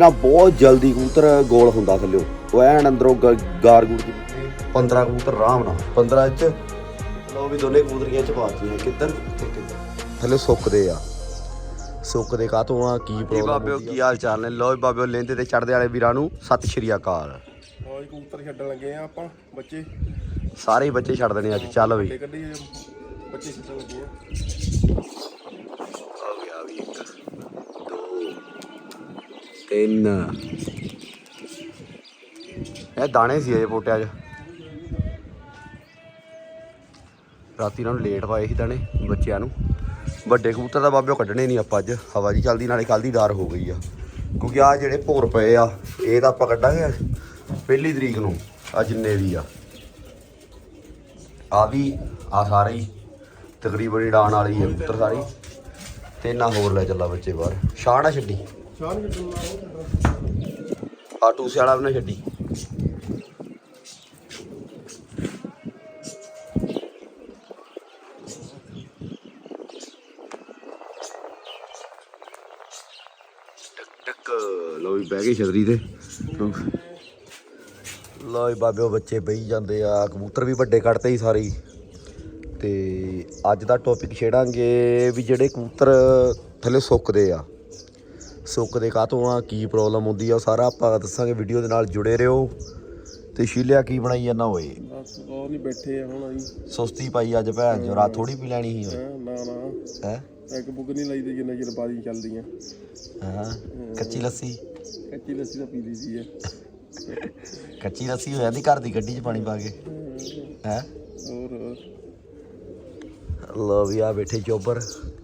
ਨਾ ਬਹੁਤ ਜਲਦੀ ਕਬੂਤਰ ਗੋਲ ਹੁੰਦਾ ਥੱਲਿਓ ਉਹ ਐਨ ਅੰਦਰੋਂ ਗਾਰ ਗੂੜ ਕੇ। 15 ਕਬੂਤਰ ਆਰਾਮ ਨਾਲ। 15 ਚ ਲਓ ਵੀ ਦੋਨੇ ਕਬੂਤਰੀਆਂ ਚ ਪਾਤੀਆਂ ਕਿੱਧਰ ਤੇ ਕਿੱਧਰ? ਥੱਲੇ ਸੁੱਕਦੇ ਆ। ਸੁੱਕਦੇ ਕਾਤੋਂ ਆ? ਕੀ ਪ੍ਰੋਬਲਮ ਬਾਬਿਓ ਕੀ ਹਾਲ ਚਾਲ ਨੇ? ਲੋ ਬਾਬਿਓ ਲੈਂਦੇ ਤੇ ਚੜਦੇ ਵਾਲੇ ਵੀਰਾਂ ਨੂੰ ਸਤਿ ਸ਼੍ਰੀ ਅਕਾਲ। ਜੀ ਕਬੂਤਰ ਛੱਡਣ ਲੱਗੇ ਆ ਆਪਾਂ ਬੱਚੇ। ਸਾਰੇ ਬੱਚੇ ਛੱਡ ਦੇਣੇ ਅੱਜ। ਚੱਲ ਬਈ ਤੇ ਬੱਚੇ ਛੱਡਣ ਲੱਗੇ ਆ ਗਿਆ ਵੀ ਇੱਕ ਦੋ ਤਿੰਨ। ਇਹ ਦਾਣੇ ਸੀ ਇਹ ਪੋਟਿਆਂ 'ਚ। ਰਾਤੀ ਇਹਨਾਂ ਨੂੰ ਲੇਟ ਪਾਏ ਸੀ ਦਾਣੇ ਬੱਚਿਆਂ ਨੂੰ। ਵੱਡੇ ਕਬੂਤਰ ਦਾ ਬਾਬਿਓ ਕੱਢਣੇ ਨਹੀਂ ਆਪਾਂ ਅੱਜ। ਹਵਾ ਜੀ ਚੱਲਦੀ, ਨਾਲੇ ਕੱਲ ਦੀ ਡਰ ਹੋ ਗਈ ਆ। ਕਿਉਂਕਿ ਆ ਜਿਹੜੇ ਭੋਰ ਪਏ ਆ, ਇਹ ਤਾਂ ਆਪਾਂ ਕੱਢਾਂਗੇ ਪਹਿਲੀ ਤਰੀਕ ਨੂੰ ਆ ਜਿੰਨੇ ਵੀ ਆ। ਆ ਵੀ ਆ ਸਾਰੇ ਹੀ, ਤਕਰੀਬਨ ਹੀ ਡਾਣ ਵਾਲੀ ਹੈ ਕਬੂਤਰ ਸਾਰੀ ਤੇ ਨਾ ਹੋਰ ਲੈ ਚੱਲਾ ਬੱਚੇ ਬਾਹਰ। ਸ਼ਾਹ ਨਾ ਛੱਡੀ। ਆਟੂ ਛੱਡਣ ਵੀ ਨਾ ਛੱਡੀ ਲੋ ਵੀ ਬਹਿ ਗਏ ਛਤਰੀ ਤੇ। ਲੋ ਵੀ ਬਾਬਿਓ, ਬੱਚੇ ਬਈ ਜਾਂਦੇ ਆ। ਕਬੂਤਰ ਵੀ ਵੱਡੇ ਕੱਢਤੇ ਹੀ ਸਾਰੇ ਹੀ। ਤੇ ਅੱਜ ਦਾ ਟੌਪਿਕ ਛੇੜਾਂਗੇ ਵੀ ਜਿਹੜੇ ਕਬੂਤਰ ਥੱਲੇ ਸੁੱਕਦੇ ਆ। ਸੁੱਕਦੇ ਕਾਹਤੋਂ ਆ ਕੀ ਪ੍ਰੋਬਲਮ ਹੁੰਦੀ ਆ ਉਹ ਸਾਰਾ ਆਪਾਂ ਦੱਸਾਂਗੇ ਵੀਡੀਓ ਦੇ ਨਾਲ ਜੁੜੇ ਰਹੋ। ਤੇ ਸ਼ੀਲਿਆ ਕੀ ਬਣਾਈ ਜਾਂਦਾ ਓਏ? ਬਸ ਉਹ ਨਹੀਂ ਬੈਠੇ ਆ ਹੁਣ ਅਸੀਂ। ਸੁਸਤੀ ਪਾਈ ਅੱਜ ਭੈਣ ਜੋ ਰਾਤ ਥੋੜੀ ਪੀ ਲੈਣੀ ਸੀ ਹੈਂ, ਨਾ ਨਾ। ਹੈ? ਇੱਕ ਬੁੱਕ ਨਹੀਂ ਲਾਈਦੇ ਜਿੰਨਾ ਚਿਰ ਬਾਜੀ ਚੱਲਦੀਆਂ। ਹਾਂ? ਕੱਚੀ ਲੱਸੀ? ਕੱਚੀ ਲੱਸੀ ਤਾਂ ਪੀ ਲਈ ਦੀ ਹੈ ਕੱਚੀ ਲੱਸੀ ਹੋ ਜਾਂਦੀ ਘਰ ਦੀ ਗੱਡੀ 'ਚ ਪਾਣੀ ਪਾ ਕੇ। ਹੈ? ਹੋਰ। ਲੋ ਵੀ ਆ ਬੈਠੇ ਚੋਬਰ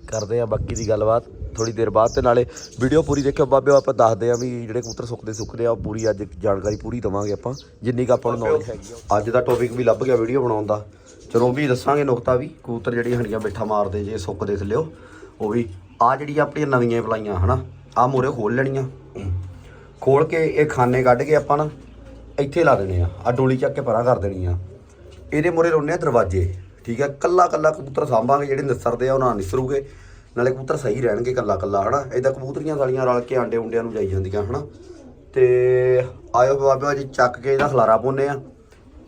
ਕਰਦੇ ਆ ਬਾਕੀ ਦੀ ਗੱਲਬਾਤ। ਥੋੜੀ ਦੇਰ ਬਾਅਦ ਤੇ ਨਾਲੇ ਵੀਡੀਓ ਪੂਰੀ ਦੇਖਿਓ ਬਾਬਿਓ ਆਪਾਂ ਦੱਸਦੇ ਆ ਵੀ ਜਿਹੜੇ ਕਬੂਤਰ ਸੁੱਕਦੇ ਸੁੱਕਦੇ ਆ ਉਹ ਪੂਰੀ ਅੱਜ ਜਾਣਕਾਰੀ ਪੂਰੀ ਦਵਾਂਗੇ ਆਪਾਂ। ਜਿੰਨੀ ਕੁ ਆਪਾਂ ਨੂੰ ਨੌਲੇਜ ਹੈਗੀ ਆ। ਅੱਜ ਦਾ ਟੌਪਿਕ ਵੀ ਲੱਭ ਗਿਆ ਵੀਡੀਓ ਬਣਾਉਣ ਦਾ। ਚਲੋ ਵੀ ਦੱਸਾਂਗੇ ਨੁਕਤਾ ਵੀ ਕਬੂਤਰ ਜਿਹੜੀਆਂ ਹੰਡੀਆਂ ਬੈਠਾ ਮਾਰਦੇ ਜੇ ਸੁੱਕਦੇ ਥੱਲਿਓ ਉਹ ਵੀ ਆ ਜਿਹੜੀ ਆਪਣੀਆਂ ਨਵੀਆਂ ਪਲਾਈਆਂ ਹਨਾ? ਆ ਮੋਰੇ ਖੋਲ ਲੈਣੀਆਂ। ਖੋਲ ਕੇ ਇਹ ਖਾਨੇ ਕੱਢ ਕੇ ਆਪਾਂ ਨਾ ਇੱਥੇ ਲਾ ਦੇਣੇ ਆ। ਆ ਡੋਲੀ ਚੱਕ ਕੇ ਪਰਾਂ ਕਰ ਦੇਣੀ ਆ। ਇਹਦੇ ਮੋਰੇ ਲਾਉਣੇ ਆ ਦਰਵਾਜ਼ੇ ਠੀਕ ਹੈ ਕੱਲਾ ਕੱਲਾ ਕਬੂਤਰ ਸਾਂਭਾਂਗੇ ਜਿਹੜੇ ਨਿਸਰਦੇ ਆ ਉਹਨਾਂ ਨਿਸਰੂਗੇ। ਨਾਲੇ ਕਬੂਤਰ ਸਹੀ ਰਹਿਣਗੇ ਕੱਲਾ ਕੱਲਾ ਹਨਾ? ਇਦਾਂ ਕਬੂਤਰੀਆਂ ਵਾਲੀਆਂ ਰਲ ਕੇ ਆਂਡੇ ਉਂਡਿਆਂ ਨੂੰ ਜਾਈ ਜਾਂਦੀਆਂ, ਹਨਾ? ਤੇ ਆਇਓ ਬਾਬਾ ਜੀ, ਚੱਕ ਕੇ ਇਹਦਾ ਖਲਾਰਾ ਪਾਉਂਦੇ ਆ।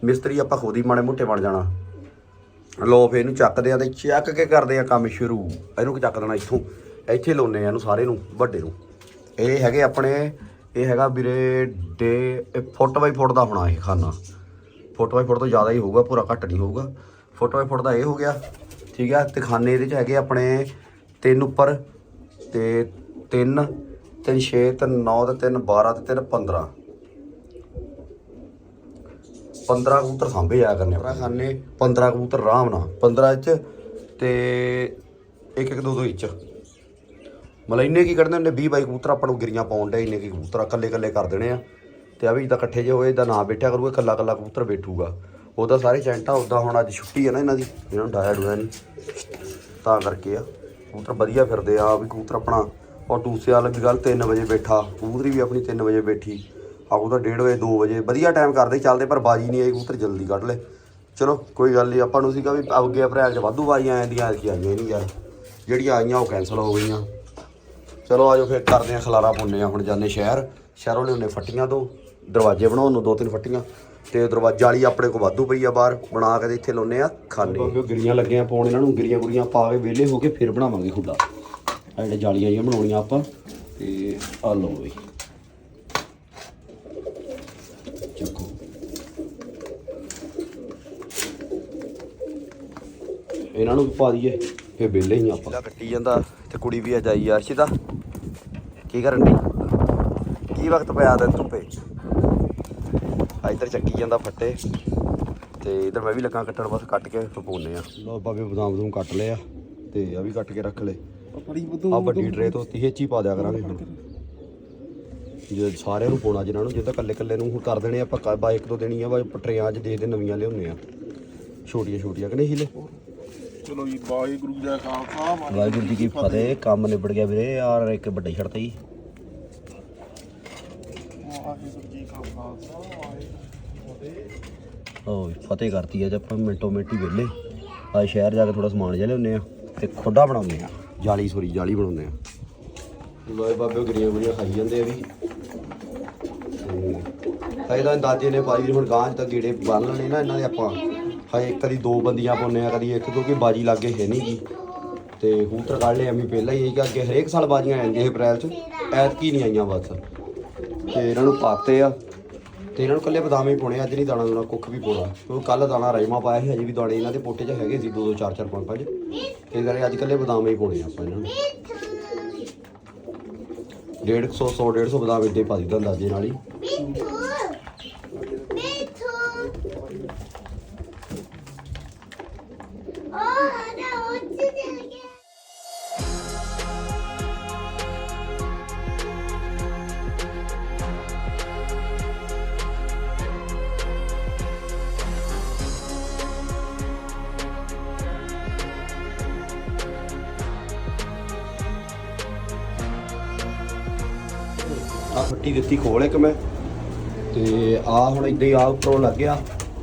ਮਿਸਤਰੀ ਆਪਾਂ ਖੁਦ ਹੀ ਮਾੜੇ ਮੋਟੇ ਬਣ ਜਾਣਾ। ਲੋ ਫੇ ਇਹਨੂੰ ਚੱਕਦੇ ਆ ਤੇ ਚੱਕ ਕੇ ਕਰਦੇ ਆ ਕੰਮ ਸ਼ੁਰੂ। ਇਹਨੂੰ ਚੱਕ ਦੇਣਾ ਇੱਥੋਂ? ਇੱਥੇ ਲਾਉਨੇ ਆ ਇਹਨੂੰ ਸਾਰੇ ਨੂੰ, ਵੱਡੇ ਨੂੰ। ਇਹ ਹੈਗੇ ਆਪਣੇ, ਇਹ ਹੈਗਾ ਵੀਰੇ ਡੇ, ਇਹ ਫੁੱਟ ਬਾਈ ਫੁੱਟ ਦਾ ਹੋਣਾ ਇਹ ਖਾਨਾ। ਫੁੱਟ ਬਾਈ ਫੁੱਟ ਤੋਂ ਜ਼ਿਆਦਾ ਹੀ ਹੋਊਗਾ, ਪੂਰਾ ਘੱਟ ਨਹੀਂ ਹੋਊਗਾ। ਫੁੱਟ ਬਾਈ ਫੁੱਟ ਦਾ ਇਹ ਹੋ ਗਿਆ, ਠੀਕ ਹੈ ਤੇ ਖਾਨੇ ਇਹਦੇ ਚ ਹੈਗੇ ਆਪਣੇ ਤਿੰਨ ਉੱਪਰ ਤੇ ਤਿੰਨ ਤਿੰਨ 6 ਤਿੰਨ 9 ਤੇ ਤਿੰਨ 12 ਤੇ ਤਿੰਨ 15 15 ਕਬੂਤਰ ਸਾਂਭੇ ਆ ਕਰਨੇ ਆਪਣਾ ਖਾਨੇ 15 ਕਬੂਤਰ ਆਰਾਮ ਨਾਲ। 15 ਚ ਤੇ ਇੱਕ ਇੱਕ ਦੋ ਦੋ ਇੰਚ ਮਤਲਬ ਇੰਨੇ ਕੀ ਕੱਢਦੇ ਹੁੰਦੇ? 20 ਬਾਈ ਕਬੂਤਰ ਆਪਾਂ ਨੂੰ ਗਿਰੀਆਂ ਪਾਉਣ ਦੇ ਇੰਨੇ ਕੀ ਕਬੂਤਰ ਇਕੱਲੇ ਇਕੱਲੇ ਕਰ ਦੇਣੇ ਆ। ਤੇ ਆ ਵੀ ਜਿੱਦਾਂ ਇਕੱਠੇ ਜੇ ਹੋਏ ਇਹਦਾ ਨਾਂ ਬੈਠਿਆ ਕਰੂਗਾ ਇਕੱਲਾ ਇਕੱਲਾ ਕਬੂਤਰ ਬੈਠੂਗਾ। ਉਹਦਾ ਸਾਰੇ ਚੈਂਟਾ ਉਦਾਂ ਹੁਣ ਅੱਜ ਛੁੱਟੀ ਹੈ ਨਾ ਇਹਨਾਂ ਦੀ ਇਹਨਾਂ ਨੂੰ ਡਾਇਆ ਡੂਆ ਨਹੀਂ। ਤਾਂ ਕਰਕੇ ਆ। ਕਬੂਤਰ ਵਧੀਆ ਫਿਰਦੇ ਆ, ਵੀ ਕਬੂਤਰ ਆਪਣਾ ਔਰ ਟੂਸੇ ਵਾਲਾ ਵੀ ਗੱਲ 3 ਵਜੇ ਬੈਠਾ, ਕਬੂਤਰੀ ਵੀ ਆਪਣੀ 3 ਵਜੇ ਬੈਠੀ। ਆ ਉਹਦਾ 1:30 ਵਜੇ 2 ਵਜੇ, ਵਧੀਆ ਟਾਈਮ ਕਰਦੇ ਚੱਲਦੇ ਪਰ ਬਾਜੀ ਨਹੀਂ ਆਈ ਕਬੂਤਰ, ਜਲਦੀ ਕੱਢ ਲੈ ਚਲੋ, ਕੋਈ ਗੱਲ ਨਹੀਂ, ਆਪਾਂ ਨੂੰ ਸੀਗਾ ਵੀ ਅੱਗੇ ਅਪ੍ਰੈਲ 'ਚ ਵਾਧੂ ਬਾਜੀਆਂ ਆਉਂਦੀਆਂ ਐਤਕੀ ਆਈਆਂ ਨਹੀਂ ਯਾਰ। ਜਿਹੜੀਆਂ ਆਈਆਂ ਉਹ ਕੈਨਸਲ ਹੋ ਗਈਆਂ। ਚਲੋ ਆਜੋ ਫਿਰ, ਕਰਦੇ ਆ ਖਲਾਰਾ ਪਾਉਂਦੇ ਆ ਹੁਣ, ਜਾਂਦੇ ਸ਼ਹਿਰ। ਸ਼ਹਿਰੋਂ ਲਿਆਉਂਦੇ ਫੱਟੀਆਂ ਦੋ, ਦਰਵਾਜ਼ੇ ਬਣਾਉਣ ਨੂੰ ਦੋ ਤਿੰਨ ਫੱਟੀਆਂ। ਤੇ ਦਰਵਾਜ਼ਾ ਵਾਲੀ ਆਪਣੇ ਕੋਲ ਵਾਧੂ ਪਈ ਆ ਬਾਹਰ। ਬਣਾ ਕੇ ਤੇ ਇੱਥੇ ਲਾਉਨੇ ਆ ਖਾਨੇ ਬਾਬੇ ਗਿਰੀਆਂ ਲੱਗੀਆਂ ਪਾਉਣ ਇਹਨਾਂ ਨੂੰ ਗਿਰੀਆਂ ਗੁਰੀਆਂ ਪਾ ਕੇ ਵਿਹਲੇ ਹੋ ਕੇ ਫਿਰ ਬਣਾਵਾਂਗੇ ਖੁੱਡਾ ਆ ਜਿਹੜੇ ਜਾਲੀਆਂ ਜਿਹੀਆਂ ਬਣਾਉਣੀਆਂ ਆਪਾਂ ਤੇ ਆ ਲਓ ਬਈ। ਚੱਕੋ। ਇਹਨਾਂ ਨੂੰ ਵੀ ਪਾ ਦਈਏ ਫੇ ਵਿਹਲੇ ਹੀ ਆਪਾਂ। ਕੱਟੀ ਜਾਂਦਾ ਤੇ ਕੁੜੀ ਵੀ ਆ ਜਾਈ ਅਰਸ਼ਿਤਾ ਕੀ ਕਰਨ ਦੀ ਕੀ ਵਕਤ ਪਿਆ ਆ ਇੱਧਰ ਚੱਕੀ ਜਾਂਦਾ ਫੱਟੇ। ਤੇ ਇੱਧਰ ਮੈਂ ਵੀ ਲੱਗਾ ਕੱਟਣ ਬਸ ਕੱਟ ਕੇ ਫਪਾਉਨੇ ਆ। ਲੋ ਬਾਬੇ ਬਦਾਮ ਬਦੂਮ ਕੱਟ ਲਏ ਆ ਤੇ ਆ ਵੀ ਕੱਟ ਕੇ ਰੱਖ ਲਏ। ਆ ਵੱਡੀ ਟਰੇ ਤੋਂ ਤੀਹੇ ਚ ਹੀ ਪਾ ਦਿਆ ਕਰਾਂਗੇ। ਹੁਣ ਜੇ ਸਾਰਿਆਂ ਨੂੰ ਪਾਉਣਾ ਜਿਹਨਾਂ ਨੂੰ ਜਿੱਦਾਂ ਕੱਲੇ ਕੱਲੇ ਨੂੰ ਹੁਣ ਕਰ ਦੇਣੇ ਆਪਾਂ ਬਾ ਇੱਕ ਦੋ ਦੇਣੀ ਆ ਬਾ ਟਰੇਆਂ ਚ ਦੇ ਦੇ ਨਵੀਆਂ ਲਿਆਉਨੇ ਆ। ਛੋਟੀਆਂ ਛੋਟੀਆਂ ਕਿ ਨਹੀਂ ਹੀਲੇ? ਚਲੋ ਜੀ ਵਾਹਿਗੁਰੂ ਜੀ ਕਾ ਖਾਲਸਾ ਵਾਹਿਗੁਰੂ ਜੀ ਕੀ ਫਤਿਹ। ਕੰਮ ਨਿਬੜ ਗਿਆ ਵੀਰੇ ਯਾਰ ਇੱਕ ਵੱਡੇ ਛੜਤ। ਵਾਹਿਗੁਰੂ ਜੀ ਕਾ ਖਾਲਸਾ ਵਾਹਿਗੁਰੂ ਫਤਿਹ ਉਹ ਫਤਿਹ ਕਰਤੀ ਅੱਜ ਆਪਾਂ ਮਿੰਟੋ ਮਿੰਟ ਹੀ ਵਿਹਲੇ। ਆ ਸ਼ਹਿਰ ਜਾ ਕੇ ਥੋੜਾ ਸਮਾਨ ਜਿਹਾ ਲਿਆਉਂਦੇ ਆ ਤੇ ਖੋਡਾ ਬਣਾਉਂਦੇ ਆ ਜਾਲੀ, ਸੋਰੀ, ਜਾਲੀ ਬਣਾਉਂਦੇ ਆ ਲੋਏ ਬਾਬੇ, ਗਰੀਆਂ ਗੁਰੀਆਂ ਖਾਈ ਜਾਂਦੇ ਆ ਵੀ। ਹਜੇ ਤਾਂ ਦਾਦੇ ਨੇ ਪਾਈ ਹੁਣ ਗਾਂਹ 'ਚ ਤਾਂ ਗੇੜੇ ਬੰਨ ਲੈਣੇ ਨਾ ਇਹਨਾਂ ਦੇ ਆਪਾਂ। ਹਜੇ ਕਦੀ ਦੋ ਬੰਦੀਆਂ ਪਾਉਂਦੇ ਆ ਕਦੀ ਇੱਕ, ਕਿਉਂਕਿ ਬਾਜੀ ਲਾਗੇ ਹੈ ਨਹੀਂ ਜੀ ਤੇ ਕਬੂਤਰ ਕੱਢ ਲਏ, ਐਵੇਂ ਪਹਿਲਾਂ ਹੀ ਇਹ ਕਿ ਅੱਗੇ ਹਰੇਕ ਸਾਲ ਬਾਜੀਆਂ ਆਉਂਦੀਆਂ ਸੀ ਅਪ੍ਰੈਲ 'ਚ। ਐਤਕੀ ਨਹੀਂ ਆਈਆਂ ਬਸ। ਤੇ ਇਹਨਾਂ ਨੂੰ ਪਾਤੇ ਆ। ਤੇ ਇਹਨਾਂ ਨੂੰ ਕੱਲੇ ਬਦਾਮ ਹੀ ਪਾਉਣੇ ਆ, ਅੱਜ ਨਹੀਂ ਦਾਣਾ ਦੂਣਾ ਕੁੱਖ ਵੀ ਪਾਉਣਾ। ਕਿਉਂਕਿ ਕੱਲ ਦਾਣਾ ਰਾਜਮਾ ਪਾਇਆ ਸੀ ਅਜੇ ਵੀ ਦਾਣੇ ਇਹਨਾਂ ਦੇ ਪੋਟੇ 'ਚ ਹੈਗੇ ਸੀ 2 2 4 4 5 5 ਇਹ ਕਰਕੇ ਅੱਜ ਕੱਲੇ ਬਦਾਮ ਹੀ ਪਾਉਣੇ ਆ ਆਪਾਂ ਇਹਨਾਂ ਨੂੰ। 150 100 150 ਬਦਾਮ ਇੱਡੇ ਪਾ ਦਿੱਤਾ ਅੰਦਾਜ਼ੇ ਨਾਲ ਹੀ। ਆ ਫੱਟੀ ਦਿੱਤੀ ਖੋਲ ਇੱਕ ਮੈਂ। ਤੇ ਆ ਹੁਣ ਇਦਾਂ ਹੀ ਆ ਉੱਪਰੋਂ ਲੱਗ ਗਿਆ।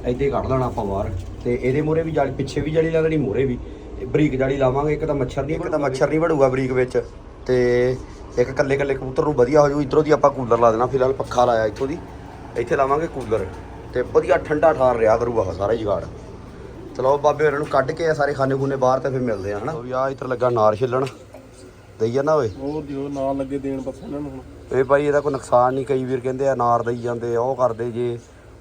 ਇਦਾਂ ਹੀ ਕੱਢ ਲੈਣਾ ਆਪਾਂ ਬਾਹਰ। ਤੇ ਇਹਦੇ ਮੂਰੇ ਵੀ ਜਾਲੀ ਪਿੱਛੇ ਵੀ ਜਾਲੀ ਲਾ ਦੇਣੀ ਮੂਰੇ ਵੀ। ਇਹ ਬਰੀਕ ਜਾਲੀ ਲਾਵਾਂਗੇ ਇੱਕ ਤਾਂ ਮੱਛਰ ਨਹੀਂ ਇੱਕ ਤਾਂ ਮੱਛਰ ਨਹੀਂ ਵੜੂਗਾ ਬਰੀਕ ਵਿੱਚ। ਤੇ ਇੱਕ ਕੱਲੇ ਕੱਲੇ ਕਬੂਤਰ ਨੂੰ ਵਧੀਆ ਹੋ ਜੂ। ਇਧਰੋਂ ਦੀ ਆਪਾਂ ਕੂਲਰ ਲਾ ਦੇਣਾ ਫਿਲਹਾਲ ਪੱਖਾ ਲਾਇਆ ਇੱਥੋਂ ਦੀ। ਇੱਥੇ ਲਾਵਾਂਗੇ ਕੂਲਰ। ਤੇ ਵਧੀਆ ਠੰਡਾ ਠਾਰ ਰਿਹਾ ਕਰੂਗਾ ਸਾਰਾ ਜੁਗਾੜ। ਚਲੋ ਬਾਬੇ ਇਹਨਾਂ ਨੂੰ ਕੱਢ ਕੇ ਸਾਰੇ ਖਾਨੇ ਖੂਨੇ ਬਾਹਰ ਤੇ ਫਿਰ ਮਿਲਦੇ ਆ ਹਨਾ? ਵੀ ਆ ਇੱਧਰ ਲੱਗਾ ਨਾਰ ਛਿੱਲਣ। ਦਈਆ ਨਾ ਓਏ। ਹੋਰ ਦਿਓ ਨਾਲ ਲੱਗੇ ਦੇਣ ਬਸ ਇਹਨਾਂ ਨੂੰ ਹੁਣ। ਇਹ ਭਾਈ ਇਹਦਾ ਕੋਈ ਨੁਕਸਾਨ ਨਹੀਂ ਕਈ ਵੀਰ ਕਹਿੰਦੇ ਆ ਨਾਰ ਦਈ ਜਾਂਦੇ ਆ ਉਹ ਕਰਦੇ ਜੇ।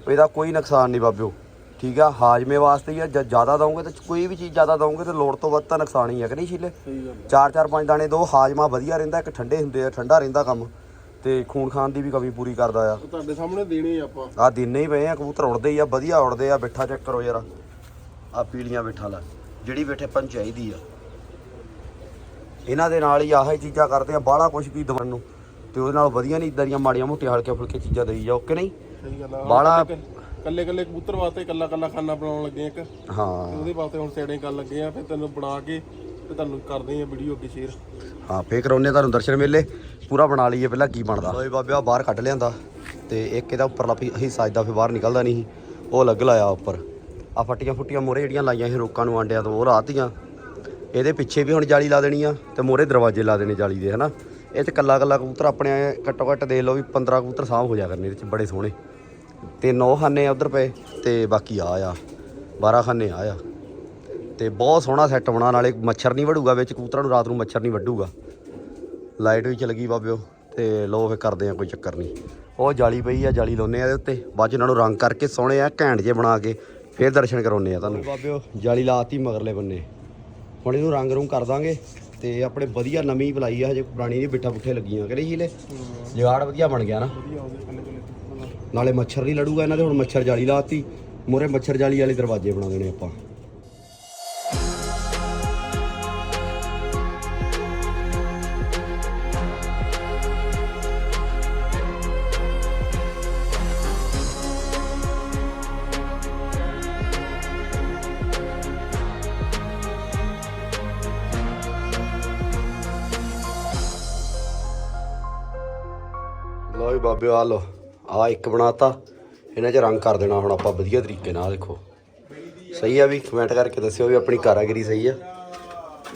ਇਹਦਾ ਕੋਈ ਨੁਕਸਾਨ ਨਹੀਂ ਬਾਬਿਓ ਠੀਕ ਆ? ਹਾਜਮੇ ਵਾਸਤੇ ਹੀ ਆ ਜਦ ਜ਼ਿਆਦਾ ਦਵੋਗੇ ਤਾਂ ਕੋਈ ਵੀ ਚੀਜ਼ ਜ਼ਿਆਦਾ ਦਵੋਗੇ ਤਾਂ ਲੋੜ ਤੋਂ ਵੱਧ ਤਾਂ ਨੁਕਸਾਨ ਹੀ ਹੈ ਕਿ ਨਹੀਂ ਗੱਲ ਚਾਰ ਚਾਰ ਪੰਜ ਦਾਣੇ ਦੋ ਹਾਜਮਾ ਵਧੀਆ ਰਹਿੰਦਾ ਇੱਕ ਠੰਡੇ ਹੁੰਦੇ ਆ ਠੰਡਾ ਰਹਿੰਦਾ ਕੰਮ। ਤੇ ਖੂਨ ਖਾਨ ਦੀ ਵੀ ਕਮੀ ਪੂਰੀ ਕਰਦਾ ਆ। ਤੁਹਾਡੇ ਸਾਹਮਣੇ ਦੇਣੇ ਆ ਆਪਾਂ। ਆ ਦਿਨੇ ਹੀ ਪਏ ਆ ਕਬੂਤਰ ਉੜਦੇ ਹੀ ਆ ਵਧੀਆ ਉੜਦੇ ਆ ਬਿੱਠਾ ਚੈੱਕ ਕਰੋ ਯਾਰ ਆ ਪੀਲੀਆਂ ਬਿੱਠਾ ਲੈ ਜਿਹੜੀ ਬਿੱਠੇ ਪਨ ਚਾਹੀਦੀ ਆ। ਇਹਨਾਂ ਦੇ ਨਾਲ ਹੀ ਆਹ ਚੀਜ਼ਾਂ ਕਰਦੇ ਆ ਬਾਹਲਾ ਕੁਝ ਵੀ ਦਵਨ ਨੂੰ। ਤੇ ਉਹਦੇ ਨਾਲ ਵਧੀਆ ਨਹੀਂ ਇਦਾਂ ਦੀਆਂ ਮਾੜੀਆਂ ਮੋਟੀਆਂ ਹਲਕੇ ਫੁਲਕੇ ਚੀਜ਼ਾਂ ਦੇਈ ਜਾਓ ਕਿ ਨਹੀਂ? ਸਹੀ ਗੱਲ ਆ। ਬਾਹਲਾ- ਕੱਲੇ ਕੱਲੇ ਕਬੂਤਰ ਵਾਸਤੇ ਕੱਲਾ ਕੱਲਾ ਖਾਨਾ ਬਣਾਉਣ ਲੱਗੇ ਇੱਕ। ਤੇ ਹਾਂ ਉਹਦੇ ਵਾਸਤੇ ਹੁਣ ਸੈਟਿੰਗ ਕਰਨ ਲੱਗੇ ਆ ਫਿਰ ਤੈਨੂੰ ਬਣਾ ਕੇ ਤੇ ਤੁਹਾਨੂੰ ਕਰਦੇ ਆ ਵੀਡੀਓ ਅੱਗੇ ਸ਼ੇਅਰ ਹਾਂ ਫੇਰ ਕਰਾਉਨੇ ਤੁਹਾਨੂੰ ਦਰਸ਼ਨ ਮੇਲੇ। ਪੂਰਾ ਬਣਾ ਲਈਏ ਪਹਿਲਾਂ ਕੀ ਬਣਦਾ। ਲੋਏ ਬਾਬਿਆ ਬਾਹਰ ਕੱਢ ਲਿਆਂਦਾ। ਤੇ ਇੱਕ ਇਹਦਾ ਉੱਪਰਲਾ ਹਿੱਸਾ ਇਦਾਂ ਫੇਰ ਬਾਹਰ ਨਿਕਲਦਾ ਨਹੀਂ ਉਹ ਅਲੱਗ ਲਾਇਆ ਉੱਪਰ। ਆ ਫੱਟੀਆਂ ਫੁੱਟੀਆਂ ਮੋਰੇ ਜਿਹੜੀਆਂ ਲਾਈਆਂ ਸੀ ਰੋਕਾਂ ਨੂੰ ਆਂਡਿਆਂ ਤੋਂ ਉਹ ਰਾਤੀਆਂ ਇਹਦੇ ਪਿੱਛੇ ਵੀ ਹੁਣ ਜਾਲੀ ਲਾ ਦੇਣੀ ਆ ਤੇ ਮੋਰੇ ਦਰਵਾਜ਼ੇ ਲਾ ਦੇਣੇ ਜਾਲੀ ਦੇ ਹਨਾ? ਇਹ ਚ ਕੱਲਾ ਕੱਲਾ ਕਬੂਤਰ ਆਪਣੇ ਘੱਟੋ ਘੱਟ ਦੇਖ ਲਓ ਵੀ 15 ਕਬੂਤਰ ਸਾਂਭ ਹੋ ਜਾ ਕਰਨੇ ਇਹਦੇ ਚ ਬੜੇ ਸੋਹਣੇ। ਤੇ ਨੌ ਖਾਨੇ ਆ ਉਧਰ ਪਏ ਤੇ ਬਾਕੀ ਆ ਆ 12 ਖਾਨੇ ਆ ਆ। ਤੇ ਬਹੁਤ ਸੋਹਣਾ ਸੈੱਟ ਬਣਾ ਨਾਲੇ ਮੱਛਰ ਨਹੀਂ ਵੜੂਗਾ ਵਿੱਚ ਕਬੂਤਰਾਂ ਨੂੰ ਰਾਤ ਨੂੰ ਮੱਛਰ ਨਹੀਂ ਵੱਢੂਗਾ। ਲਾਈਟ ਵੀ ਚਲ ਗਈ ਬਾਬਿਓ ਤੇ ਲੋ ਫੇ ਕਰਦੇ ਆ ਕੋਈ ਚੱਕਰ ਨਹੀਂ। ਉਹ ਜਾਲੀ ਪਈ ਆ ਜਾਲੀ ਲਾਉਨੇ ਆ ਇਹਦੇ ਉੱਤੇ ਬਾਅਦ ਚ ਇਹਨਾਂ ਨੂੰ ਰੰਗ ਕਰਕੇ ਸੋਹਣੇ ਆ ਘੈਂਟ ਜੇ ਬਣਾ ਕੇ ਫੇਰ ਦਰਸ਼ਨ ਕਰਾਉਨੇ ਆ ਤੁਹਾਨੂੰ। ਬਾਬਿਓ ਜਾਲੀ ਲਾਤੀ ਮਗਰਲੇ ਬੰਨੇ। ਹੁਣ ਇਹਨੂੰ ਰੰਗ ਰੂੰਗ ਕਰ ਦਾਂਗੇ। ਤੇ ਆਪਣੇ ਵਧੀਆ ਨਵੀਂ ਬੁਲਾਈ ਆ ਹਜੇ ਪੁਰਾਣੀ ਨਹੀਂ ਬਿੱਠਾ ਪੁੱਠੇ ਲੱਗੀਆਂ। ਕਰੇ ਹੀਲੇ ਜਗਾੜ ਵਧੀਆ ਬਣ ਗਿਆ ਨਾ। ਨਾਲੇ ਮੱਛਰ ਨਹੀਂ ਲੜੂਗਾ ਇਹਨਾਂ ਦੇ ਹੁਣ ਮੱਛਰ ਜਾਲੀ ਲਾਤੀ। ਮੋਰੇ ਮੱਛਰ ਜਾਲੀ ਵਾਲੇ ਦਰਵਾਜ਼ੇ ਬਣਾ ਦੇਣੇ ਆਪਾਂ। ਲਓ ਬਾਬੇ ਆ ਲਓ ਆ ਇੱਕ ਬਣਾਤਾ, ਇਹਨਾਂ 'ਚ ਰੰਗ ਕਰ ਦੇਣਾ ਹੁਣ ਆਪਾਂ ਵਧੀਆ ਤਰੀਕੇ ਨਾਲ, ਦੇਖੋ। ਸਹੀ ਆ ਵੀ ਕਮੈਂਟ ਕਰਕੇ ਦੱਸਿਓ ਵੀ ਆਪਣੀ ਕਾਰਾਗਰੀ ਸਹੀ ਆ।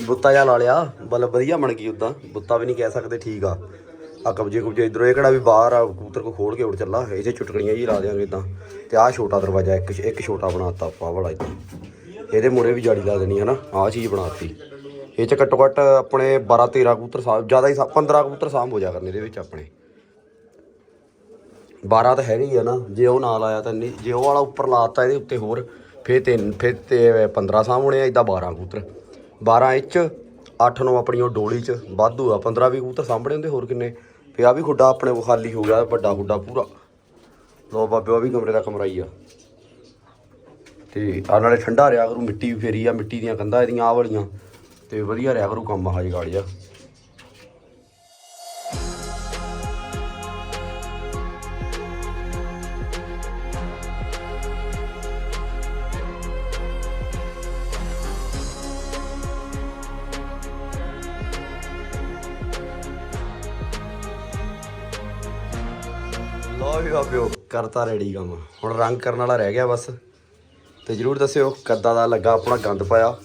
ਬੁੱਤਾ ਜਿਹਾ ਲਾ ਲਿਆ ਬਲ ਵਧੀਆ ਬਣ ਗਈ ਉਦਾਂ ਬੁੱਤਾ ਵੀ ਨਹੀਂ ਕਹਿ ਸਕਦੇ ਠੀਕ ਆ। ਆ ਕਬਜੇ ਕੁਬਜੇ ਇਧਰੋਂ, ਇਹ ਕਿਹੜਾ ਵੀ ਬਾਹਰ ਆ, ਕਬੂਤਰ ਕੋ ਖੋਲ ਕੇ ਉੜ ਚੱਲਾ, ਇਹ 'ਚ ਚੁਟਕਣੀਆਂ ਜੀ ਲਾ ਦਿਆਂਗੇ ਇਦਾਂ। ਤੇ ਆਹ ਛੋਟਾ ਦਰਵਾਜ਼ਾ, ਇੱਕ ਇੱਕ ਛੋਟਾ ਬਣਾਤਾ ਆਪਾਂ ਵਾਲਾ ਇਦਾਂ। ਇਹਦੇ ਮੂਰੇ ਵੀ ਜਾਲੀ ਲਾ ਦੇਣੀ ਹੈ ਨਾ, ਆਹ ਚੀਜ਼ ਬਣਾਤੀ। ਇਹ 'ਚ ਘੱਟੋ ਘੱਟ ਆਪਣੇ 12 13 ਕਬੂਤਰ ਸਾਹ ਜ਼ਿਆਦਾ ਹੀ ਸਾ- 15 ਕਬੂਤਰ ਸਾਂਭ ਹੋ ਜਾ ਕਰਨੇ ਇਹਦੇ ਵਿੱਚ ਆਪਣੇ। 12 ਤਾਂ ਹੈਗੇ ਹੀ ਆ ਨਾ, ਜੇ ਉਹ ਨਾਲ ਆਇਆ ਤਾਂ ਨਹੀਂ, ਜੇ ਉਹ ਵਾਲਾ ਉੱਪਰ ਲਾਤਾ ਇਹਦੇ ਉੱਤੇ ਹੋਰ, ਫੇਰ ਤਿੰਨ, ਫੇਰ ਤੇ 15 ਸਾਹਮਣੇ ਆ ਇਦਾਂ 12 ਕਬੂਤਰ। 12 ਇੰਚ 8 ਨੂੰ ਆਪਣੀ ਉਹ ਡੋਲੀ ਚ, ਵਾਧੂ ਆ 15 ਵੀ ਕਬੂਤਰ ਸਾਹਮਣੇ ਹੁੰਦੇ ਹੋਰ ਕਿੰਨੇ। ਫੇ ਆ ਵੀ ਖੁੱਡਾ ਆਪਣੇ ਕੋਲ ਖਾਲੀ ਹੋ ਗਿਆ, ਵੱਡਾ ਖੁੱਡਾ ਪੂਰਾ। ਲੋ ਬਾਬੇ, ਉਹ ਵੀ ਕਮਰੇ ਦਾ ਕਮਰਾ ਹੀ ਆ। ਤੇ ਆ ਨਾਲੇ ਠੰਡਾ ਰਿਆ ਕਰੂ, ਮਿੱਟੀ ਵੀ ਫੇਰੀ ਆ, ਮਿੱਟੀ ਦੀਆਂ ਕੰਧਾਂ ਇਹਦੀਆਂ ਆ ਵਾਲੀਆਂ। ਤੇ ਵਧੀਆ ਰਿਆ ਕਰੂ ਕੰਮ ਆ ਜਗਾੜ ਜਾ ਕਰਤਾ ਰੈਡੀ ਕੰਮ। ਹੁਣ ਰੰਗ ਕਰਨ ਵਾਲਾ ਰਹਿ ਗਿਆ ਬਸ। ਤੇ ਜਰੂਰ ਦੱਸਿਓ ਕੱਦਾ ਦਾ ਲੱਗਾ ਆਪਣਾ ਗੰਦ ਪਾਇਆ।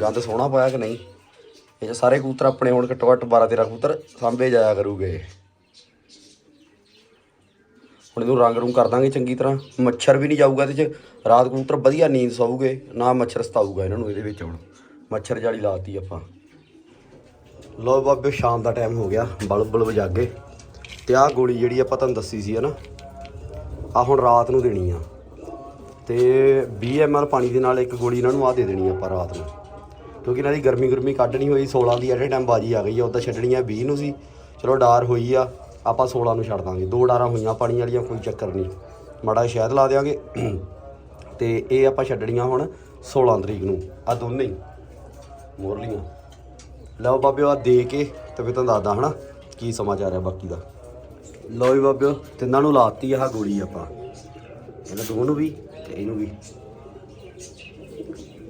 ਗੰਦ ਸੋਹਣਾ ਪਾਇਆ ਕਿ ਨਹੀਂ? ਇਹ ਸਾਰੇ ਕਬੂਤਰ ਆਪਣੇ ਹੁਣ ਘੱਟੋ ਘੱਟ 12 13 ਕਬੂਤਰ ਸਾਂਭੇ ਜਾਇਆ ਕਰੂਗੇ। ਹੁਣ ਇਹਨੂੰ ਰੰਗ ਰੂੰਗ ਕਰ ਦਾਂਗੇ ਚੰਗੀ ਤਰ੍ਹਾਂ। ਮੱਛਰ ਵੀ ਨਹੀਂ ਜਾਊਗਾ ਇਹਦੇ 'ਚ। ਰਾਤ ਕਬੂਤਰ ਵਧੀਆ ਨੀਂਦ ਸੌੂਗੇ ਨਾ ਮੱਛਰ ਸਤਾਊਗਾ ਇਹਨਾਂ ਨੂੰ ਇਹਦੇ ਵਿੱਚ ਹੁਣ। ਮੱਛਰ ਜਾਲੀ ਲਾਤੀ ਆਪਾਂ। ਲੋ ਬਾਬੇ, ਸ਼ਾਮ ਦਾ ਟਾਈਮ ਹੋ ਗਿਆ। ਬਲਬ ਬਲਬ ਜਾਗੇ। ਤੇ ਆਹ ਗੋਲੀ ਜਿਹੜੀ ਆਪਾਂ ਤੁਹਾਨੂੰ ਦੱਸੀ ਸੀ ਹਨਾ ਆ ਹੁਣ ਰਾਤ ਨੂੰ ਦੇਣੀ ਆ। ਤੇ 20 ml ਪਾਣੀ ਦੇ ਨਾਲ ਇੱਕ ਗੋਲੀ ਇਹਨਾਂ ਨੂੰ ਆ ਦੇ ਦੇਣੀ ਆਪਾਂ ਰਾਤ ਨੂੰ। ਕਿਉਂਕਿ ਇਹਨਾਂ ਦੀ ਗਰਮੀ ਗਰਮੀ ਕੱਢਣੀ ਹੋਈ 16 ਦੀ ਐਟ ਟਾਈਮ ਬਾਜੀ ਆ ਗਈ ਆ ਉਦਾਂ ਛੱਡਣੀ ਆ 20 ਨੂੰ ਸੀ। ਚਲੋ ਡਾਰ ਹੋਈ ਆ, ਆਪਾਂ 16 ਨੂੰ ਛੱਡ ਦਾਂਗੇ। ਦੋ ਡਾਰਾਂ ਹੋਈਆਂ ਪਾਣੀ ਵਾਲੀਆਂ, ਕੋਈ ਚੱਕਰ ਨਹੀਂ। ਮਾੜਾ ਜਿਹਾ ਸ਼ਹਿਦ ਲਾ ਦੇਾਂਗੇ ਤੇ ਇਹ ਆਪਾਂ ਛੱਡਣੀਆਂ ਹੁਣ 16 ਤਰੀਕ ਨੂੰ। ਆ ਦੋਨੇ ਹੀ। ਮੋਰਲੀਆਂ। ਲਓ ਬਾਬੇ ਆ ਦੇ ਕੇ ਤੇ ਫਿਰ ਤੁਹਾਨੂੰ ਦੱਸਦਾ, ਹਨਾ? ਕੀ ਸਮਾਚਾਰ ਹੈ ਬਾਕੀ ਦਾ? ਲਓ ਵੀ ਬਾਬਿਓ, ਤਿੰਨਾਂ ਨੂੰ ਲਾਤੀ ਆਹ ਗੋਲੀ ਆਪਾਂ। ਇਹਨਾਂ ਦੋਵਾਂ ਨੂੰ ਵੀ ਤੇ ਇਹਨੂੰ ਵੀ।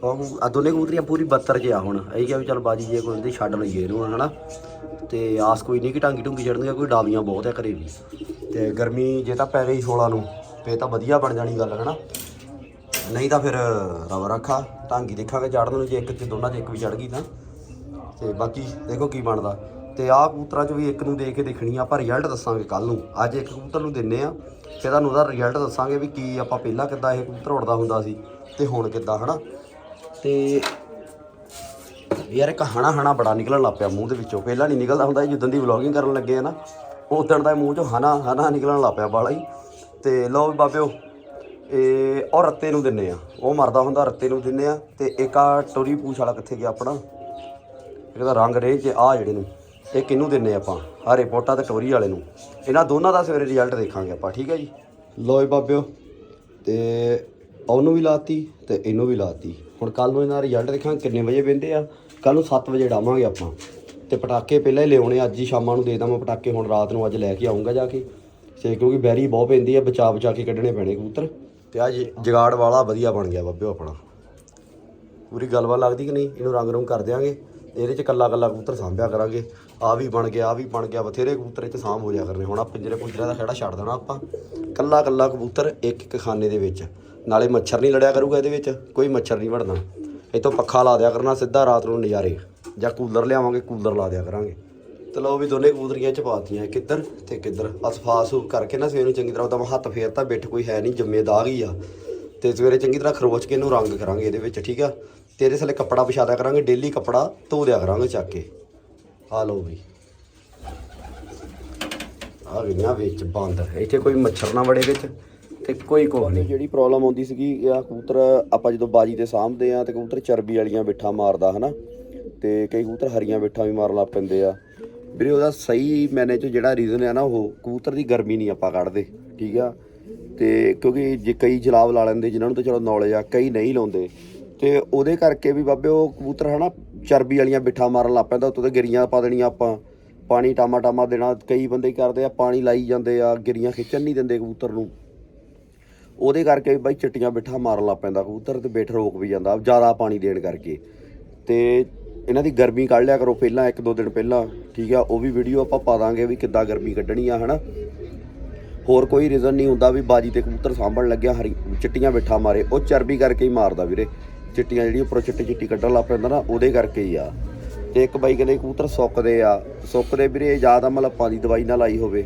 ਉਹ ਆ ਦੋਨੇ ਕਬੂਤਰੀਆਂ ਪੂਰੀ 72 ਚ ਹੁਣ। ਅਸੀਂ ਕਿਹਾ ਵੀ ਚੱਲ ਬਾਜੀ ਜੇ ਕੋਈ ਹੁੰਦੀ ਛੱਡ ਲਈਏ ਇਹਨੂੰ, ਹਨਾ? ਤੇ ਆਸ ਕੋਈ ਨਹੀਂ ਕਿ ਟਾਂਗੀ ਟੁੰਗੀ ਚੜਨਗੀਆਂ ਕੋਈ ਡਾਲੀਆਂ ਬਹੁਤ ਹੈ ਘਰੇ ਵੀ ਤੇ ਗਰਮੀ ਜੇ ਤਾਂ ਪੈ ਗਈ 16 ਨੂੰ, ਫੇਰ ਤਾਂ ਵਧੀਆ ਬਣ ਜਾਣੀ ਗੱਲ, ਹਨਾ? ਨਹੀਂ ਤਾਂ ਫਿਰ ਰਵ ਰੱਖਾ, ਟਾਂਗੀ ਦੇਖਾਂਗੇ ਚੜਨ ਨੂੰ, ਜੇ ਇੱਕ ਚ ਦੋਨਾਂ ਚ ਇੱਕ ਵੀ ਚੜ ਗਈ ਤਾਂ। ਤੇ ਬਾਕੀ ਦੇਖੋ ਕੀ ਬਣਦਾ। ਤੇ ਆਹ ਕਬੂਤਰਾਂ ਚ ਵੀ ਇੱਕ ਨੂੰ ਦੇ ਕੇ ਦੇਖਣੀ ਆ, ਆਪਾਂ ਰਿਜ਼ਲਟ ਦੱਸਾਂਗੇ ਕੱਲ ਨੂੰ। ਅੱਜ ਇੱਕ ਕਬੂਤਰ ਨੂੰ ਦਿੰਨੇ ਆ ਫਿਰ ਤੁਹਾਨੂੰ ਉਹਦਾ ਰਿਜ਼ਲਟ ਦੱਸਾਂਗੇ ਵੀ ਕੀ ਆਪਾਂ ਪਹਿਲਾਂ ਕਿੱਦਾਂ ਇਹ ਕਬੂਤਰ ਉੜਦਾ ਹੁੰਦਾ ਸੀ ਤੇ ਹੁਣ ਕਿੱਦਾਂ, ਹਨਾ? ਤੇ ਯਾਰ ਇੱਕ ਹਣਾ ਹਣਾ ਬੜਾ ਨਿਕਲਣ ਲੱਗ ਪਿਆ ਮੂੰਹ ਦੇ ਵਿੱਚੋਂ। ਪਹਿਲਾਂ ਨਹੀਂ ਨਿਕਲਦਾ ਹੁੰਦਾ ਜਦੋਂ ਦੀ ਵਲੌਗਿੰਗ ਕਰਨ ਲੱਗੇ ਆ ਨਾ, ਉਦੋਂ ਦਾ ਮੂੰਹ ਚੋਂ ਹਨਾ ਹਨਾ ਨਿਕਲਣ ਲੱਗ ਪਿਆ ਬਾਲਾ ਹੀ। ਤੇ ਲਓ ਵੀ ਬਾਬਿਓ, ਇਹ ਔਰ ਰੱਤੇ ਨੂੰ ਦਿੰਨੇ ਆ। ਉਹ ਮਰਦਾ ਹੁੰਦਾ, ਰੱਤੇ ਨੂੰ ਦਿੰਨੇ ਆ। ਤੇ ਇੱਕ ਆ ਟੋਰੀ ਪੂਛ ਵਾਲਾ ਕਿੱਥੇ ਗਿਆ ਆਪਣਾ? ਇਹਦਾ ਰੰਗ ਰੇ ਚ ਆ ਜਿਹੜੇ ਨੂੰ। ਇਹ ਕਿਹਨੂੰ ਦਿੰਨੇ ਆਪਾਂ? ਆ ਰਿਪੋਰਟਾਂ ਤੇ ਟੋਰੀ ਵਾਲੇ ਨੂੰ। ਇਹਨਾਂ ਦੋਨਾਂ ਦਾ ਸਵੇਰੇ ਰਿਜ਼ਲਟ ਦੇਖਾਂਗੇ ਆਪਾਂ, ਠੀਕ ਹੈ ਜੀ? ਲਓ ਬਾਬਿਓ, ਤੇ ਉਹਨੂੰ ਵੀ ਲਾਤੀ ਤੇ ਇਹਨੂੰ ਵੀ ਲਾਤੀ। ਹੁਣ ਕੱਲ ਨੂੰ ਇਹਨਾਂ ਦਾ ਰਿਜ਼ਲਟ ਦੇਖਾਂਗੇ ਕਿੰਨੇ ਵਜੇ ਵੰਦੇ ਆ। ਕੱਲ ਨੂੰ 7 ਵਜੇ ਡਾਵਾਂਗੇ ਆਪਾਂ। ਤੇ ਪਟਾਕੇ ਪਹਿਲਾਂ ਹੀ ਲਿਆਉਣੇ ਅੱਜ ਹੀ ਸ਼ਾਮਾਂ ਨੂੰ ਦੇ ਦਾਂ ਮੈਂ ਪਟਾਕੇ, ਹੁਣ ਰਾਤ ਨੂੰ ਅੱਜ ਲੈ ਕੇ ਆਉਂਗਾ ਜਾ ਕੇ। ਸੇ ਕਿਉਂਕਿ ਬੈਰੀ ਬਹੁਤ ਪੈਂਦੀ ਹੈ ਬਚਾ ਬਚਾ ਕੇ ਕੱਢਣੇ ਪੈਣੇ ਕਬੂਤਰ। ਤੇ ਆ ਜਗਾੜ ਵਾਲਾ ਵਧੀਆ ਬਣ ਗਿਆ ਬਾਬਿਓ ਆਪਣਾ। ਪੂਰੀ ਗੱਲਬਾਤ ਲੱਗਦੀ ਕਿ ਨਹੀਂ? ਇਹਨੂੰ ਰੰਗ ਰੰਗ ਕਰ ਦਿਆਂਗੇ। ਇਹਦੇ ਚ ਕੱਲਾ ਕੱਲਾ ਕਬੂਤਰ ਸਾਂਭਿਆ ਕਰਾਂਗੇ। ਆ ਵੀ ਬਣ ਗਿਆ ਆ ਵੀ ਬਣ ਗਿਆ, ਬਥੇਰੇ ਕਬੂਤਰ ਇਹ ਚ ਸਾਂਭ ਹੋ ਜਾ ਕਰਨੇ। ਹੁਣ ਆ ਪਿੰਜਰੇ ਪੁੰਜਰੇ ਦਾ ਖੇੜਾ ਛੱਡ ਦੇਣਾ ਆਪਾਂ। ਕੱਲਾ ਕੱਲਾ ਕਬੂਤਰ ਇੱਕ ਇੱਕ ਖਾਨੇ ਦੇ ਵਿੱਚ। ਨਾਲੇ ਮੱਛਰ ਨਹੀਂ ਲੜਿਆ ਕਰੂਗਾ ਇਹਦੇ ਵਿੱਚ, ਕੋਈ ਮੱਛਰ ਨਹੀਂ ਵੜਨਾ। ਇਤੋਂ ਪੱਖਾ ਲਾ ਦਿਆ ਕਰਨਾ, ਸਿੱਧਾ ਰਾਤ ਨੂੰ ਨਜ਼ਾਰੇ। ਜਾਂ ਕੂਲਰ ਲਿਆਵਾਂਗੇ, ਕੂਲਰ ਲਾ ਦਿਆ ਕਰਾਂਗੇ। ਤੇ ਲਓ ਵੀ ਦੋਨੇ ਕਬੂਤਰੀਆਂ ਚ ਪਾਤੀਆਂ ਕਿੱਧਰ ਤੇ ਕਿੱਧਰ। ਅਸਫਾਸ ਕਰਕੇ ਨਾ ਸਵੇਰ ਨੂੰ ਚੰਗੀ ਤਰ੍ਹਾਂ ਉਹਦਾ ਮੈਂ ਹੱਥ ਫੇਰਤਾ, ਬਿੱਠ ਕੋਈ ਹੈ ਨਹੀਂ ਜੰਮੇ ਦਾਗ ਹੀ ਆ। ਤੇ ਸਵੇਰੇ ਚੰਗੀ ਤਰ੍ਹਾਂ ਖਰੋਚ ਕੇ ਇਹਨੂੰ ਰੰਗ ਕਰਾਂਗੇ ਇਹਦੇ ਵਿੱਚ, ਠੀਕ ਆ? ਤੇ ਇਹਦੇ ਥੱਲੇ ਕੱਪੜਾ ਵਿਛਾ ਦਿਆ ਕਰਾਂਗੇ ਡੇਲੀ ਕੱਪੜਾ ਧੋ ਦਿਆ ਕਰਾਂਗੇ ਚੱਕ ਕੇ। ਆ ਲਓ ਵੀ ਆ ਗਈਆਂ ਵਿੱਚ ਬੰਦ। ਇੱਥੇ ਕੋਈ ਮੱਛਰ ਨਾ ਵੜੇ ਵਿੱਚ ਤੇ ਕੋਈ ਕੋ ਨਹੀਂ। ਜਿਹੜੀ ਪ੍ਰੋਬਲਮ ਆਉਂਦੀ ਸੀਗੀ ਆ ਕਬੂਤਰ ਆਪਾਂ ਜਦੋਂ ਬਾਜੀ ਤੇ ਸਾਂਭਦੇ ਆ ਤੇ ਕਬੂਤਰ ਚਰਬੀ ਵਾਲੀਆਂ ਬਿੱਠਾ ਮਾਰਦਾ ਹਨਾ? ਤੇ ਕਈ ਕਬੂਤਰ ਹਰੀਆਂ ਬਿੱਠਾਂ ਵੀ ਮਾਰਨ ਲੱਗ ਪੈਂਦੇ ਆ। ਵੀਰੇ ਉਹਦਾ ਸਹੀ ਮੈਨੇ ਚ ਜਿਹੜਾ ਰੀਜ਼ਨ ਹੈ ਨਾ ਉਹ ਕਬੂਤਰ ਦੀ ਗਰਮੀ ਨਹੀਂ ਆਪਾਂ ਕੱਢਦੇ ਠੀਕ ਆ? ਤੇ ਕਿਉਂਕਿ ਜੇ ਕਈ ਜਲਾਬ ਲਾ ਲੈਂਦੇ ਜਿਨ੍ਹਾਂ ਨੂੰ ਤਾਂ ਚਲੋ ਨੌਲੇਜ ਆ ਕਈ ਨਹੀਂ ਲਾਉਂਦੇ। ਤੇ ਉਹਦੇ ਕਰਕੇ ਵੀ ਬਾਬੇ ਉਹ ਕਬੂਤਰ ਹਨਾ, ਚਰਬੀ ਵਾਲੀਆਂ ਬਿੱਠਾ ਮਾਰਨ ਲੱਗ ਪੈਂਦਾ, ਉੱਤੋਂ ਤੇ ਗਿਰੀਆਂ ਪਾ ਦੇਣੀਆਂ ਆਪਾਂ। ਪਾਣੀ ਟਾਮਾ ਟਾਮਾ ਦੇਣਾ, ਕਈ ਬੰਦੇ ਕਰਦੇ ਆ, ਪਾਣੀ ਲਾਈ ਜਾਂਦੇ ਆ, ਗਿਰੀਆਂ ਖਿੱਚਣ ਨਹੀਂ ਦਿੰਦੇ ਕਬੂਤਰ ਨੂੰ। ਉਹਦੇ ਕਰਕੇ ਵੀ ਬਾਈ ਚਿੱਟੀਆਂ ਬਿੱਠਾ ਮਾਰਨ ਲੱਗ ਪੈਂਦਾ ਕਬੂਤਰ ਤੇ ਬਿੱਠ ਰੋਕ ਵੀ ਜਾਂਦਾ, ਜ਼ਿਆਦਾ ਪਾਣੀ ਦੇਣ ਕਰਕੇ। ਤੇ ਇਹਨਾਂ ਦੀ ਗਰਮੀ ਕੱਢ ਲਿਆ ਕਰੋ ਪਹਿਲਾਂ, ਇੱਕ ਦੋ ਦਿਨ ਪਹਿਲਾਂ, ਠੀਕ ਆ, ਉਹ ਵੀ ਵੀਡੀਓ ਆਪਾਂ ਪਾ ਦਾਂਗੇ ਵੀ ਕਿੱਦਾਂ ਗਰਮੀ ਕੱਢਣੀ ਆ, ਹਨਾ। ਹੋਰ ਕੋਈ ਰੀਜ਼ਨ ਨਹੀਂ ਹੁੰਦਾ ਵੀ ਬਾਜੀ ਤੇ ਕਬੂਤਰ ਸਾਂਭਣ ਲੱਗਿਆ, ਹਰੀ ਚਿੱਟੀਆਂ ਬਿੱਠਾ ਮਾਰੇ, ਉਹ ਚਰਬੀ ਕਰਕੇ ਹੀ ਮਾਰਦਾ ਵੀਰੇ। ਚਿੱਟੀਆਂ ਜਿਹੜੀ ਉੱਪਰੋਂ ਚਿੱਟੀ ਚਿੱਟੀ ਕੱਢਣ ਲੱਗ ਪੈਂਦਾ ਨਾ, ਉਹਦੇ ਕਰਕੇ ਹੀ ਆ। ਤੇ ਇੱਕ ਬਾਈ ਕਹਿੰਦੇ ਕਬੂਤਰ ਸੁੱਕਦੇ ਆ। ਸੁੱਕਦੇ ਵੀਰੇ, ਜ਼ਿਆਦਾ ਮਲੱਪਾਂ ਦੀ ਦਵਾਈ ਨਾਲ ਲਾਈ ਹੋਵੇ।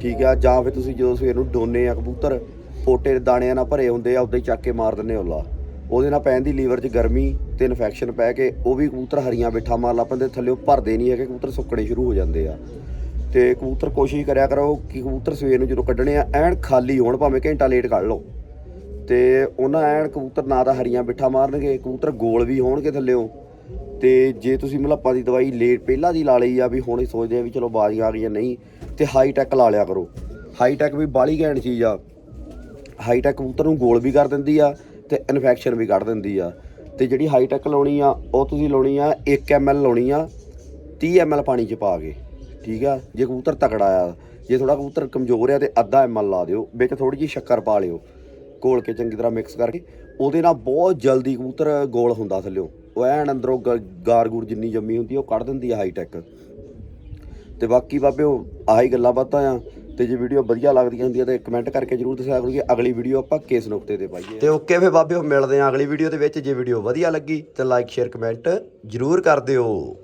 ਠੀਕ ਆ, ਜਾਂ ਫਿਰ ਤੁਸੀਂ ਜਦੋਂ ਸਵੇਰ ਨੂੰ ਡੋਨੇ ਆ ਕਬੂਤਰ, ਪੋਟੇ ਦਾਣਿਆਂ ਨਾਲ ਭਰੇ ਹੁੰਦੇ ਆ ਉਦਾਂ ਚੱਕ ਕੇ ਮਾਰ ਦਿੰਦੇ ਉੱਲਾ ਉਹਦੇ ਨਾਲ ਪੈਣ ਦੀ ਲੀਵਰ 'ਚ ਗਰਮੀ ਤੇ ਇਨਫੈਕਸ਼ਨ ਪੈ ਕੇ ਉਹ ਵੀ ਕਬੂਤਰ ਹਰੀਆਂ ਬਿੱਠਾ ਮਾਰ ਲਾ ਪੈਂਦੇ, ਥੱਲੇ ਭਰਦੇ ਨਹੀਂ ਹੈਗੇ, ਕਬੂਤਰ ਸੁੱਕਣੇ ਸ਼ੁਰੂ ਹੋ ਜਾਂਦੇ ਆ। ਤੇ ਕਬੂਤਰ ਕੋਸ਼ਿਸ਼ ਕਰਿਆ ਕਰੋ ਕਿ ਕਬੂਤਰ ਸਵੇਰ ਨੂੰ ਜਦੋਂ ਕੱਢਣੇ ਆ, ਐਨ ਖਾਲੀ ਹੋਣ, ਭਾਵੇਂ ਘੰਟਾ ਲੇਟ ਕੱਢ ਲਓ। ਤੇ ਉਹਨਾਂ ਐਨ ਕਬੂਤਰ ਨਾ ਤਾਂ ਹਰੀਆਂ ਬਿੱਠਾ ਮਾਰਨਗੇ, ਕਬੂਤਰ ਗੋਲ ਵੀ ਹੋਣਗੇ ਥੱਲਿਓ ਤੇ ਜੇ ਤੁਸੀਂ ਮਲੱਪਾ ਦੀ ਦਵਾਈ ਲੇਟ ਪਹਿਲਾਂ ਦੀ ਲਾ ਲਈ ਆ ਵੀ ਹੁਣ ਇਹ ਸੋਚਦੇ ਆ ਵੀ ਚਲੋ ਬਾਜ਼ੀਆਂ ਆ ਗਈਆਂ ਨਹੀਂ, ਤੇ ਹਾਈ ਟੈਕ ਲਾ ਲਿਆ ਕਰੋ। ਹਾਈ ਟੈਕ ਵੀ ਬਾਲੀ ਘੈਂਟ ਚੀਜ਼ ਆ। ਹਾਈ ਟੈਕ ਕਬੂਤਰ ਨੂੰ ਗੋਲ ਵੀ ਕਰ ਦਿੰਦੀ ਆ ਤੇ ਇਨਫੈਕਸ਼ਨ ਵੀ ਕੱਢ ਦਿੰਦੀ ਆ। ਤੇ ਜਿਹੜੀ ਹਾਈ ਟੈਕ ਲਾਉਣੀ ਆ, ਉਹ ਤੁਸੀਂ ਲਾਉਣੀ ਆ 1 ml ਲਾਉਣੀ ਆ 30 ml ਪਾਣੀ ਚ ਪਾ ਕੇ, ਠੀਕ ਆ? ਜੇ ਕਬੂਤਰ ਤਕੜਾ ਆ, ਜੇ ਥੋੜਾ ਕਬੂਤਰ ਕਮਜ਼ੋਰ ਆ ਤੇ ਅੱਧਾ ml ਲਾ ਦਿਓ, ਵਿੱਚ ਥੋੜੀ ਜਿਹੀ ਸ਼ੱਕਰ ਪਾ ਲਿਓ। ਘੋਲ ਕੇ ਚੰਗੀ ਤਰ੍ਹਾਂ ਮਿਕਸ ਕਰਕੇ, ਉਹਦੇ ਨਾਲ ਬਹੁਤ ਜਲਦੀ ਕਬੂਤਰ ਗੋਲ ਹੁੰਦਾ ਥੱਲਿਓ। ਉਹ ਐਨ ਅੰਦਰੋਂ ਗ- ਗਾਰ-ਗੂਰ ਜਿੰਨੀ ਜੰਮੀ ਹੁੰਦੀ ਉਹ ਕੱਢ ਦਿੰਦੀ ਆ ਹਾਈ ਟੈਕ ਤੇ ਬਾਕੀ ਬਾਬਿਓ, ਆਹੀ ਗੱਲਾਂ ਬਾਤਾਂ ਆ, ਤੇ ਜੇ ਵੀਡੀਓ ਵਧੀਆ ਲੱਗਦੀਆਂ ਹੁੰਦੀਆਂ ਤਾਂ ਕਮੈਂਟ ਕਰਕੇ ਜਰੂਰ ਦੱਸਿਆ ਕਰੋ ਕਿ ਅਗਲੀ ਵੀਡੀਓ ਆਪਾਂ ਕਿਸ ਨੁਕਤੇ ਤੇ ਪਾਈਏ। ਤੇ ਓਕੇ ਫੇ ਬਾਬਿਓ, ਮਿਲਦੇ ਆ ਅਗਲੀ ਵੀਡੀਓ ਦੇ ਵਿੱਚ। ਜੇ ਵੀਡੀਓ ਵਧੀਆ ਲੱਗੀ ਤਾਂ ਲਾਈਕ ਸ਼ੇਅਰ ਕਮੈਂਟ ਜਰੂਰ ਕਰ ਦਿਓ।